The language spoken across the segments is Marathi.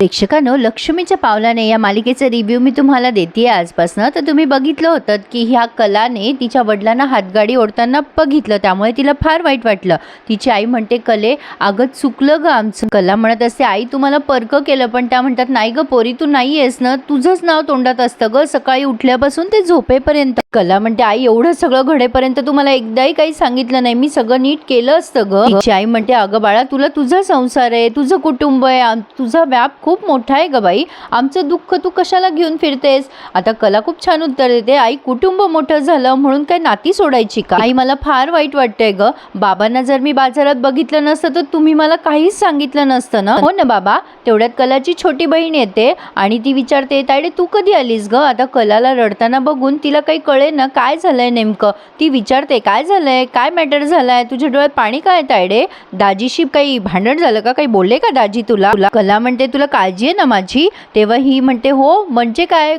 प्रेक्षकांनो लक्ष्मीच्या पावलाने या मालिकेचे रिव्ह्यू मी तुम्हाला देते आजपासनं. तर तुम्ही बघितलं होतं की ह्या कलाने तिच्या वडिलांना हातगाडी ओढताना बघितलं. त्यामुळे तिला फार वाईट वाटलं. तिची आई म्हणते कले अगं चुकलं ग आमचं. कला म्हणत असते आई तुम्हाला पर्क केलं. पण त्या म्हणतात नाही ग पोरी तू नाही आहेस ना. तुझंच नाव तोंडात असतं ग. सकाळी उठल्यापासून ते झोपेपर्यंत. कला म्हणते आई एवढं सगळं घडेपर्यंत तुम्हाला एकदाही काही सांगितलं नाही. मी सगळं नीट केलं असतं ग. तिची आई म्हणते अगं बाळा तुला तुझा संसार आहे तुझं कुटुंब आहे तुझा व्याप खूप मोठा आहे ग बाई. आमचं दुःख तू कशाला घेऊन फिरतेस? आता कला खूप छान उत्तर देते. आई कुटुंब मोठं झालं म्हणून काय नाती सोडायची का? आई मला फार वाईट वाटतंय ग. बाबांना जर मी बाजारात बघितलं नसतं तर तुम्ही मला काहीच सांगितलं नसतं ना? हो ना बाबा. तेवढ्यात कलाची छोटी बहीण येते आणि ती विचारते तायडे तू कधी आलीस ग? आता कलाला रडताना बघून तिला काही कळे ना? काय झालंय नेमकं? ती विचारते काय झालंय? काय मॅटर झालाय? तुझ्या डोळ्यात पाणी काय तायडे? दाजीशी काही भांडण झालं का? काही बोलले का दाजी तुला? तुला कला म्हणते तुला काळजी आहे ना माझी? तेव्हा ही म्हणते हो म्हणजे काय?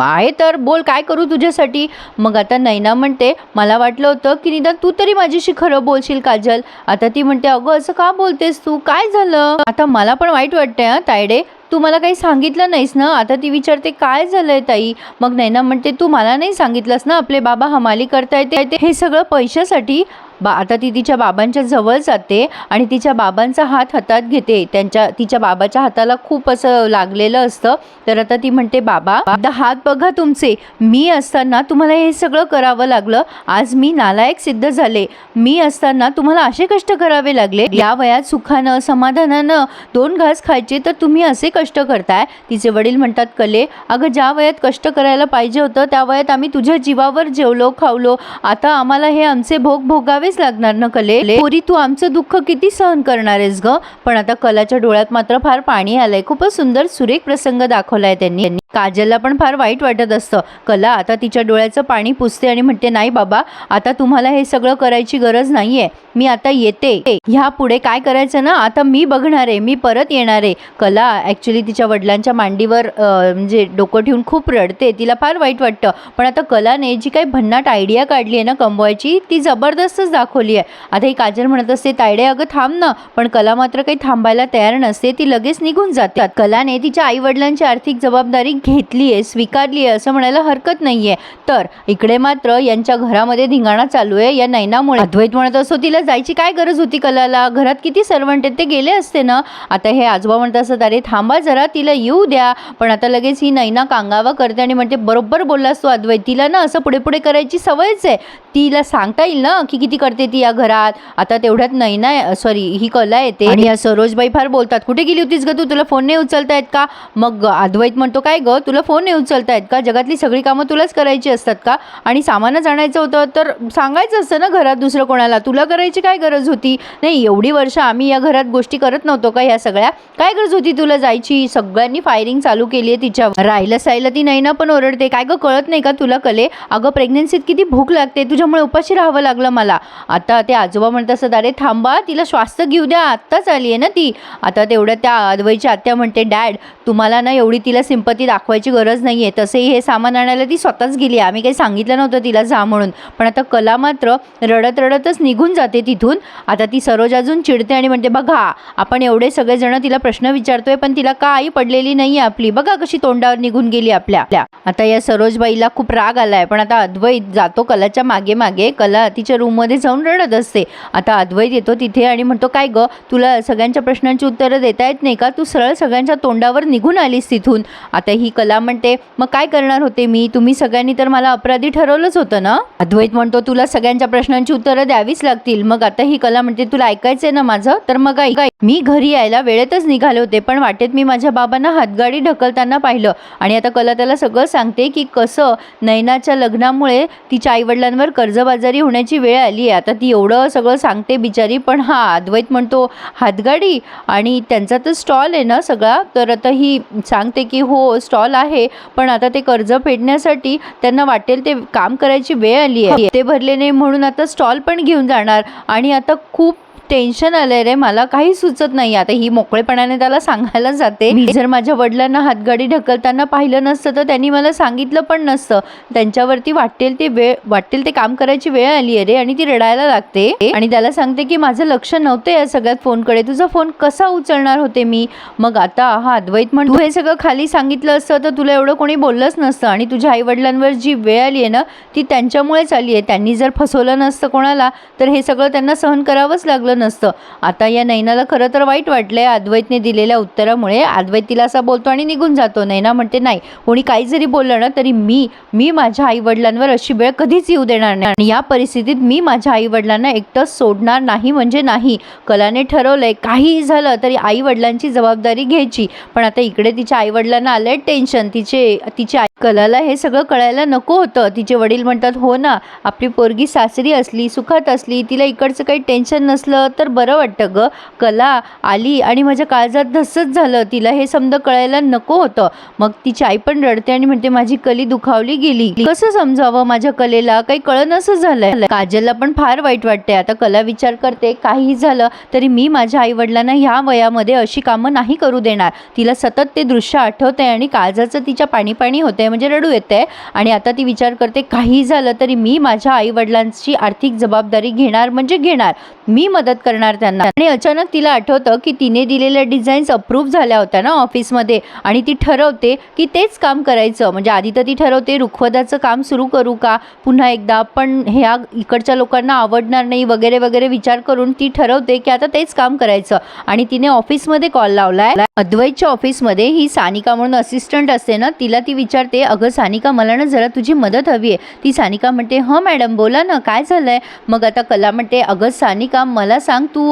आहे तर बोल काय करू तुझ्यासाठी? मग आता नैना म्हणते मला वाटलं होतं की निदान तू तरी माझ्याशी खरं बोलशील काजल. आता ती म्हणते अगं असं का बोलतेस तू? काय झालं? आता मला पण वाईट वाटतंय हा तायडे. तू मला काही सांगितलं नाहीस ना? आता ती विचारते काय झालंय ताई? मग नैना म्हणते तू मला नाही सांगितलंस ना? आपले बाबा हमाली करतायत येते हे सगळं पैशासाठी बा आता ती तिच्या बाबांच्या जवळ जाते आणि तिच्या बाबांचा हात हातात घेते. त्यांच्या तिच्या बाबाच्या हाताला खूप असं लागलेलं असतं. तर आता ती म्हणते बाबा आता हात बघा तुमचे. मी असताना तुम्हाला हे सगळं करावं लागलं. आज मी नालायक सिद्ध झाले. मी असताना तुम्हाला असे कष्ट करावे लागले. या वयात सुखानं समाधानानं दोन घास खायचे तर तुम्ही असे कष्ट करताय. तिचे वडील म्हणतात कले अगं ज्या वयात कष्ट करायला पाहिजे होतं त्या वयात आम्ही तुझ्या जीवावर जेवलो खावलो. आता आम्हाला हे आमचे भोग भोगावे करावेच लागणार ना कले. पोरी तू आमचं दुःख किती सहन करणार आहेस ग? पण आता कलाच्या डोळ्यात मात्र फार पाणी आलंय. खूपच सुंदर सुरेख प्रसंग दाखवलाय त्यांनी. काजलला पण फार वाईट वाटत असतं. कला आता तिच्या डोळ्याचं पाणी पुसते आणि म्हणते नाही बाबा आता तुम्हाला हे सगळं करायची गरज नाहीये. मी आता येते. ह्या पुढे काय करायचं ना? आता मी बघणार आहे मी परत येणार. आहे कला ॲक्च्युली तिच्या वडिलांच्या मांडीवर म्हणजे डोकं ठेवून खूप रडते. तिला फार वाईट वाटतं. पण आता कलाने जी काही भन्नाट आयडिया काढली आहे ना कमवायची ती जबरदस्तच दाखवली आहे. आता ही काजल म्हणत असते तायडे अगं थांब ना. पण कला मात्र काही थांबायला तयार नसते ती लगेच निघून जाते. कलाने तिच्या आई वडिलांची आर्थिक जबाबदारी घेतली आहे स्वीकारली आहे असं म्हणायला हरकत नाहीये. तर इकडे मात्र यांच्या घरामध्ये धिंगाणा चालू आहे या नैनामुळे. अद्वैत म्हणत असतो तिला जायची काय गरज होती कलाला? घरात किती सर्वंट आहेत ते गेले असते ना? आता हे आजोबा म्हणत असतात अरे थांबा जरा तिला येऊ द्या. पण आता लगेच ही नैना कांगावा करते आणि म्हणते बरोबर बोललास तू अद्वैत तिला ना असं पुढे पुढे करायची सवयच आहे. तिला सांगता येईल ना की किती करते ती या घरात. आता तेवढ्यात नैना सॉरी ही कला येते. आणि या सरोजबाई फार बोलतात कुठे गेली होतीस ग तू? तुला फोन नाही उचलतायत का? मग अद्वैत म्हणतो काय ग? तुला फोन नाही उचलतायत का? जगातली सगळी कामं तुलाच करायची असतात का? आणि सामानच आणायचं होतं तर सांगायचं असतं ना घरात दुसरं कोणाला तुला करायची काय गरज होती? नाही एवढी वर्ष आम्ही या घरात गोष्टी करत नव्हतो का ह्या सगळ्या? काय गरज होती तुला जायची? सगळ्यांनी फायरिंग चालू केली आहे तिच्यावर राहिलं सायला ती नैना पण ओरडते काय ग कळत नाही का तुला कले? अगं प्रेग्नेन्सीत किती भूक लागते तुझ्यामुळे उपाशी राहावं लागलं मला. आता ते आजोबा म्हणत असत अरे थांबा तिला श्वास घेऊ द्या आत्ताच आली आहे ना ती. आता तेवढ्या त्या अद्वैची आत्या म्हणते डॅड तुम्हाला ना एवढी तिला सिंपती दाखवायची गरज नाही आहे तसेही हे सामान आणायला ती स्वतःच गेली आम्ही काही सांगितलं नव्हतं तिला जा म्हणून. पण आता कला मात्र रडत रडतच निघून जाते तिथून. आता ती सरोज अजून चिडते आणि म्हणते बघा आपण एवढे सगळेजण तिला प्रश्न विचारतोय पण तिला का आई पडलेली नाही आपली. बघा कशी तोंडावर निघून गेली आपल्या. आपल्या. आता या सरोजबाईला खूप राग आलाय. पण आता अद्वैत जातो कलाच्या मागे मागे. कला तिच्या रूममध्ये जाऊन रडत असते. आता अद्वैत येतो तिथे आणि म्हणतो काय ग? तुला सगळ्यांच्या प्रश्नांची उत्तरं देता येत नाही का? तू सरळ सगळ्यांच्या तोंडावर निघून आलीस तिथून. आता ही कला म्हणते मग काय करणार होते मी? तुम्ही सगळ्यांनी तर मला अपराधी ठरवलंच होतं ना? अद्वैत म्हणतो तुला सगळ्यांच्या प्रश्नांची उत्तरं द्यावीच लागतील. मग आता ही कला म्हणते तुला ऐकायचंय ना माझं? तर मग ऐका. मी घरी यायला वेळेतच निघाले होते पण वाटेत मी माझ्या बाबांना हातगाडी ढकलताना पाहिलं. आणि आता कला त्याला सगळं सांगते की कसं नयनाच्या लग्नामुळे तिच्या आईवडिलांवर कर्जबाजारी होण्याची वेळ आली आहे. आता ती एवढं सगळं सांगते बिचारी पण हा अद्वैत म्हणतो हातगाडी. आणि त्यांचा तर स्टॉल आहे ना सगळा तर आता ही सांगते की हो स्टॉल आहे पण आता ते कर्ज फेडण्यासाठी त्यांना वाटेल ते काम करायची वेळ आली आहे. ते भरले नाही म्हणून आता स्टॉल पण घेऊन जाणार. आणि आता खूप टेन्शन आलंय रे मला काही सुचत नाही. आता ही मोकळेपणाने त्याला सांगायला जाते. मी जर माझ्या वडिलांना हातगाडी ढकलताना पाहिलं नसतं तर त्यांनी मला सांगितलं पण नसतं. त्यांच्यावरती वाटेल ते वेळ वाटेल ते काम करायची वेळ आली आहे रे आणि ती रडायला लागते. आणि त्याला सांगते की माझं लक्ष नव्हतं या सगळ्यात फोनकडे. तुझा फोन कसा उचलणार होते मी? मग आता हा अद्वैत म्हण तू हे सगळं खाली सांगितलं असतं तर तुला एवढं कोणी बोललंच नसतं. आणि तुझ्या आई वडिलांवर जी वेळ आली आहे ना ती त्यांच्यामुळेच आली आहे. त्यांनी जर फसवलं नसतं कोणाला तर हे सगळं त्यांना सहन करावंच लागलं. नसतं. आता या नैनाला खरं तर वाईट वाटलंय. अद्वैतने दिलेल्या उत्तरामुळे अद्वैत तिला असा बोलतो आणि निघून जातो. नैना म्हणते नाही कोणी काही जरी बोललं ना तरी मी मी माझ्या आईवडिलांवर अशी वेळ कधीच येऊ देणार नाही. आणि या परिस्थितीत मी माझ्या आईवडिलांना एकटं एकटंच सोडणार नाही म्हणजे नाही. कलाने ठरवलंय काहीही झालं तरी आईवडिलांची जबाबदारी घ्यायची. पण आता इकडे तिच्या आईवडिलांना आलंय टेन्शन. तिचे तिच्या आई कलाला हे सगळं कळायला नको होतं. तिचे वडील म्हणतात हो ना आपली पोरगी सासरी असली सुखात असली तिला इकडचं काही टेन्शन नसलं तर बरं वाटतं ग. कला आली आणि माझ्या काळजात धसच झालं. तिला हे समजा कळायला नको होतं. मग तिची आई पण रडते आणि म्हणते माझी कली दुखावली गेली. कसं समजावं माझ्या कलेला? काही कळन असं झालंय. काजलला पण फार वाईट वाटते आता कला विचार करते काहीही झालं तरी मी माझ्या आई वडिलांना ह्या वयामध्ये अशी कामं नाही करू देणार. तिला सतत ते दृश्य आठवतंय आणि काळजाचं तिच्या पाणी पाणी होते म्हणजे रडू येते आणि आता ती विचार करते काही झालं तरी मी माझ्या आई वडिलांची आर्थिक जबाबदारी घेणार म्हणजे घेणार. मी मदत करणार त्यांना. आणि अचानक तिला आठवतं की तिने दिलेल्या डिझाईन्स अप्रूव्ह झाल्या होत्या ना ऑफिसमध्ये आणि ती ठरवते की तेच काम करायचं. म्हणजे आधी तर ती ठरवते रुखवदाचं काम सुरू करू का? पुन्हा एकदा. पण ह्या इकडच्या लोकांना आवडणार नाही वगैरे वगैरे विचार करून ती ठरवते की आता तेच काम करायचं. आणि तिने ऑफिसमध्ये कॉल लावलाय. अद्वैतच्या ऑफिसमध्ये ही सानिका म्हणून असिस्टंट असते ना तिला ती विचारते अगं सानिका मला ना जरा तुझी मदत हवी आहे. ती सानिका म्हणते हं मॅडम बोला ना काय झालंय? मग आता कला म्हणते अगं सानिका मला मला सांग तू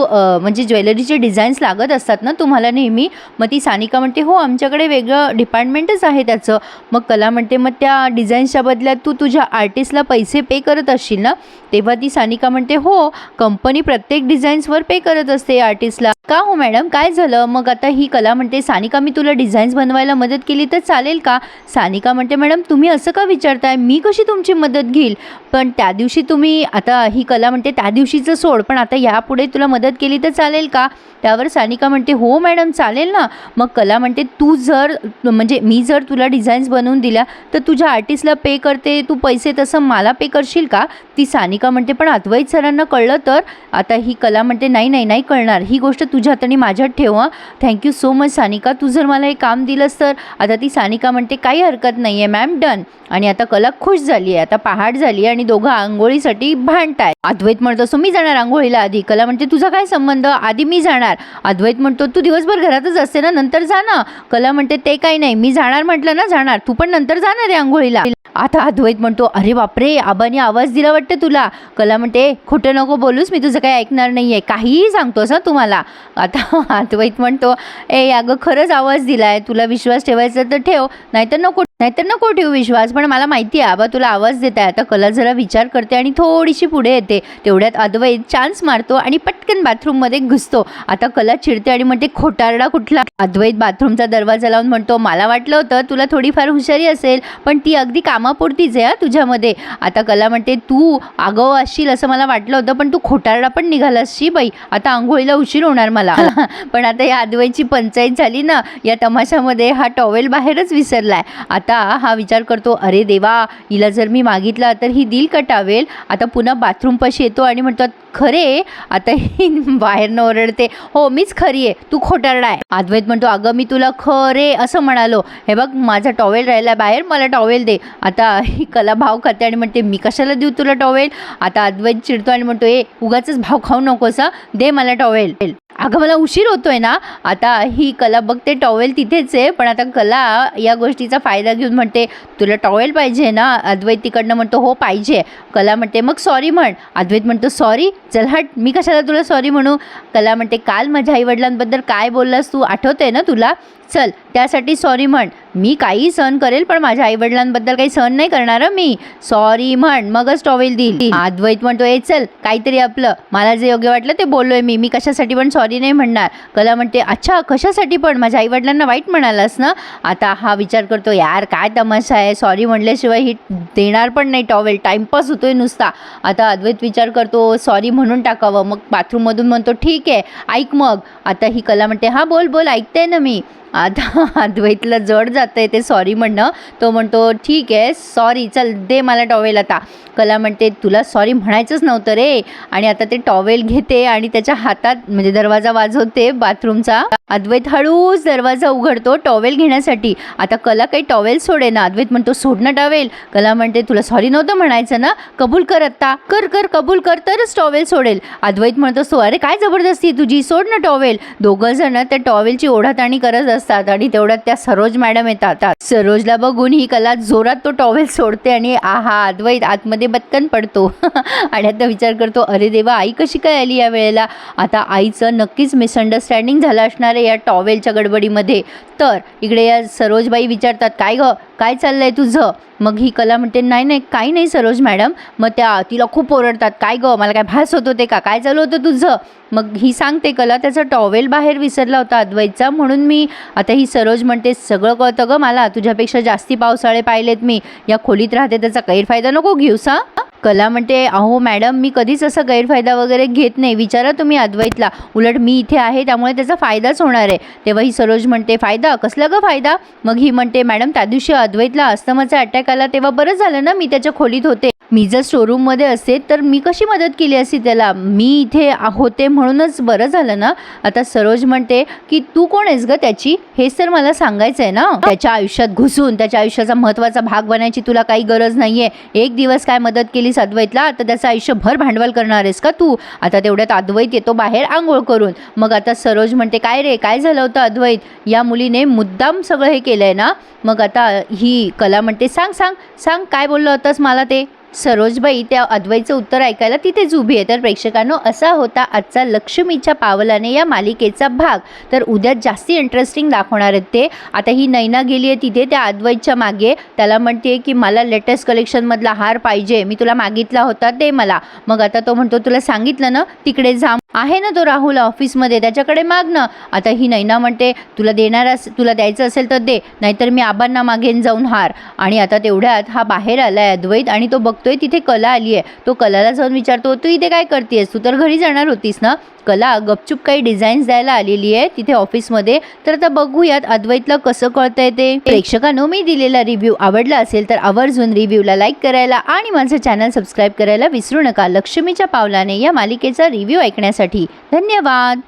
म्हणजे ज्वेलरीचे डिझाईन्स लागत असतात ना तुम्हाला नेहमी मग ती सानिका म्हणते हो आमच्याकडे वेगळं डिपार्टमेंटच आहे त्याचं. मग कला म्हणते मग त्या डिझाईन्सच्या बदल्यात तू तुझ्या आर्टिस्टला पैसे पे करत असशील ना? तेव्हा ती सानिका म्हणते हो कंपनी प्रत्येक डिझाईन्सवर पे करत असते आर्टिस्टला. का हो मॅडम? काय झालं? मग आता ही कला म्हणते सानिका मी तुला डिझाईन्स बनवायला मदत केली तर चालेल का? सानिका म्हणते मॅडम तुम्ही असं का विचारताय? मी कशी तुमची मदत घेईल? पण त्या दिवशी तुम्ही आता ही कला म्हणते त्या दिवशीचं सोड पण आता या यापुढे तुला मदत केली तर चालेल का? त्यावर सानिका म्हणते हो मॅडम चालेल ना. मग कला म्हणते तू जर म्हणजे मी जर तुला डिझाईन्स बनवून दिल्या तर तुझ्या आर्टिस्टला पे करते तू पैसे तसं मला पे करशील का? ती सानिका म्हणते पण अद्वैत सरांना कळलं तर? आता ही कला म्हणते नाही नाही नाही कळणार. ही गोष्ट तुझ्यात आणि माझ्यात ठेव. Thank you so much Sanika. तू जर मला हे काम दिलंस तर. आता ती सानिका म्हणते काही हरकत नाही आहे मॅम डन आणि आता कला खुश झाली आहे आता पहाट झाली आहे आणि दोघं आंघोळीसाठी भांडताय अद्वैत म्हणत असो मी जाणार आंघोळीला आधी. कला कला म्हणते तुझा काय संबंध? आधी मी जाणार. अद्वैत म्हणतो तू दिवसभर घरातच असते ना नंतर जा ना. कला म्हणते ते काही नाही मी जाणार म्हटलं ना जाणार. तू पण नंतर जाणार आहे आंघोळीला. आता अद्वैत म्हणतो अरे बापरे आबाने आवाज दिला वाटतं तुला. कला म्हणते खोटं नको बोलूस मी तुझं काही ऐकणार नाही आहे काहीही सांगतोस हा तुम्हाला. आता अद्वैत म्हणतो ए अगं खरंच आवाज दिला आहे तुला विश्वास ठेवायचा तर ठेव नाहीतर नको नाहीतर नको ठेवू विश्वास. पण मला माहिती आहे आबा तुला आवाज देत आहे आता कला जरा विचार करते आणि थोडीशी पुढे येते. तेवढ्यात अद्वैत चान्स मारतो आणि पटकन बाथरूममध्ये घुसतो. आता कला चिडते आणि म्हणते खोटारडा कुठला? अद्वैत बाथरूमचा दरवाजा लावून म्हणतो मला वाटलं होतं तुला थोडीफार हुशारी असेल पण ती अगदी कामापुरतीच आहे हा तुझ्यामध्ये. आता कला म्हणते तू आगाऊ असशील असं मला वाटलं होतं पण तू खोटारडा पण निघालास शी बाई. आता आंघोळीला उशीर होणार मला. पण आता या अद्वैतची पंचायत झाली ना या तमाशामध्ये हा टॉवेल बाहेरच विसरलाय. आता हा विचार करतो अरे देवा हिला जर मी मागितला तर ही दिल कटावेल आता पुन्हा बाथरूमपाशी येतो आणि म्हणतात खरे? आता ही बाहेरनं ओरडते. हो मीच खरी आहे. तू खोटारडा आहे. अद्वैत म्हणतो अगं मी तुला खरे असं म्हणालो. हे बघ माझा टॉवेल राहिला बाहेर मला टॉवेल दे. आता ही कला भाव खाते आणि म्हणते मी कशाला देऊ तुला टॉवेल? आता अद्वैत चिडतो आणि म्हणतो ए उगाच भाव खाऊ नकोस दे मला टॉवेल. अगं मला उशीर होतोय ना. आता ही कला बघते टॉवेल तिथेच आहे. पण आता कला या गोष्टीचा फायदा घेऊन म्हणते तुला टॉवेल पाहिजे ना? अद्वैत तिकडनं म्हणतो हो पाहिजे. कला म्हणते मग सॉरी म्हण. अद्वैत म्हणतो सॉरी? चल हट मी कशाला तुला सॉरी म्हणू? कला म्हणते काल माझ्या आईवडिलांबद्दल काय बोललास तू? आठवतंय ना तुला? चल त्यासाठी सॉरी म्हण. मी काही सहन करेल पण माझ्या आईवडिलांबद्दल काही सहन नाही करणार मी. सॉरी म्हण मगच टॉवेल देईल. अद्वैत म्हणतो ए चल काहीतरी आपलं. मला जे योग्य वाटलं ते बोललोय मी. मी कशासाठी पण सॉरी नाही म्हणणार. कला म्हणते अच्छा कशासाठी पण? माझ्या आईवडिलांना वाईट म्हणालास ना? आता हा विचार करतो यार काय तमाशा आहे? सॉरी म्हणल्याशिवाय ही देणार पण नाही टॉवेल. टाईमपास होतोय नुसता. आता अद्वैत विचार करतो सॉरी म्हणून टाकावं. मग बाथरूममधून म्हणतो ठीक आहे ऐक मग. आता ही कला म्हणते हां बोल बोल ऐकते ना मी. आता अद्वैतला जड जातं आहे ते सॉरी म्हणणं. तो म्हणतो ठीक आहे सॉरी चल दे मला टॉवेल आता. कला म्हणते तुला सॉरी म्हणायचंच नव्हतं रे. आणि आता ते टॉवेल घेते आणि त्याच्या हातात म्हणजे दरवाजा वाजवते बाथरूमचा अद्वैत हळूच दरवाजा उघडतो टॉवेल घेण्यासाठी. आता कला काही टॉवेल सोडे ना. अद्वैत म्हणतो सोड ना टॉवेल कला म्हणते तुला सॉरी नव्हतं म्हणायचं ना? कबूल कर आत्ता कर कर कबूल कर तरच टॉवेल सोडेल. अद्वैत म्हणतो सो अरे काय जबरदस्ती तुझी? सोड ना टॉवेल दोघं जण त्या टॉवेलची ओढाताणी करत असतात आणि तेवढ्यात त्या सरोज मॅडम येतात. सरोजला बघून ही कला जोरात तो टॉवेल सोडते आणि आहा अद्वैत आतमध्ये बत्कन पडतो. आणि आता विचार करतो अरे देवा आई कशी काय आली या वेळेला? आता आईचं नक्कीच मिसअंडरस्टँडिंग झालं असणार आहे या टॉवेलच्या गडबडीमध्ये. तर इकडे या सरोजबाई विचारतात काय गं? काय चाललंय तुझं? मग ही कला म्हणते नाही नाही काही नाही सरोज मॅडम. मग त्या तिला खूप ओरडतात काय गं? मला काय भास होत होते का? काय चालू होतं तुझं? मग ही सांगते कला. त्याचा टॉवेल बाहेर विसरला होता अद्वैतचा. म्हणून मी आता ही सरोज म्हणते सगळं कळतं गं मला. तुझ्यापेक्षा जास्ती पावसाळे पाहिलेत मी. या खोलीत राहते त्याचा गैरफायदा नको घेऊस हा? कला म्हणते अहो मॅडम मी कधीच असा गैरफायदा वगैरे घेत नाही. विचारा तुम्ही अद्वैतला. उलट मी इथे आहे त्यामुळे त्याचा फायदाच होणार आहे. तेव्हा ही सरोज म्हणते फायदा? कसला ग फायदा? मग ही म्हणते मॅडम त्या दिवशी अद्वैतला अस्तमाचा अटॅक आला तेव्हा बरं झालं ना मी त्याच्या खोलीत होते. मी जर शोरूममध्ये असते तर मी कशी मदत केली असती त्याला? मी इथे होते म्हणूनच बरं झालं ना? आता सरोज म्हणते की तू कोण आहेस ग त्याची? हेच तर मला सांगायचं आहे ना. त्याच्या आयुष्यात घुसून त्याच्या आयुष्याचा महत्त्वाचा भाग बनायची तुला काही गरज नाहीये. एक दिवस काय मदत केलीस अद्वैतला तर त्याचं आयुष्यभर भांडवल करणार आहेस का तू? आता तेवढ्यात अद्वैत येतो बाहेर आंघोळ करून. मग आता सरोज म्हणते काय रे काय झालं होतं अद्वैत? या मुलीने मुद्दाम सगळं हे केलं आहे ना? मग आता ही कला म्हणते सांग सांग सांग काय बोललं होतंस मला ते? सरोजबाई त्या अद्वैतचं उत्तर ऐकायला तिथेच उभी आहे. तर प्रेक्षकांनो असा होता आजचा लक्ष्मीच्या पावलाने या मालिकेचा भाग. तर उद्या जास्ती इंटरेस्टिंग दाखवणार आहेत ते. आता ही नैना गेली आहे तिथे त्या अद्वैतच्या मागे. त्याला म्हणते की मला लेटेस्ट कलेक्शनमधला हार पाहिजे. मी तुला मागितला होता ते मला. मग आता तो म्हणतो तुला सांगितलं ना तिकडे जा. आहे ना तो राहुल ऑफिसमध्ये त्याच्याकडे माग ना आता ही नैना म्हणते तुला देणार अस तुला द्यायचं असेल तर दे. नाहीतर मी आबांना मागेन जाऊन हार. आणि आता तेवढ्यात हा बाहेर आला आहे अद्वैत आणि तो बघतोय तिथे कला आली आहे. तो कलाला जाऊन विचारतो तू इथे काय करतेस? तू तर घरी जाणार होतीस ना? कला गपचूप काही डिझाईन्स द्यायला आलेली आहे तिथे ऑफिसमध्ये तर आता बघूयात अद्वैतला कसं कळतंय ते. प्रेक्षकांनो मी दिलेला रिव्ह्यू आवडला असेल तर आवर्जून रिव्ह्यूला लाईक करायला आणि माझं चॅनल सबस्क्राईब करायला विसरू नका. लक्ष्मीच्या पावलाने या मालिकेचा रिव्ह्यू ऐकण्यासाठी. धन्यवाद.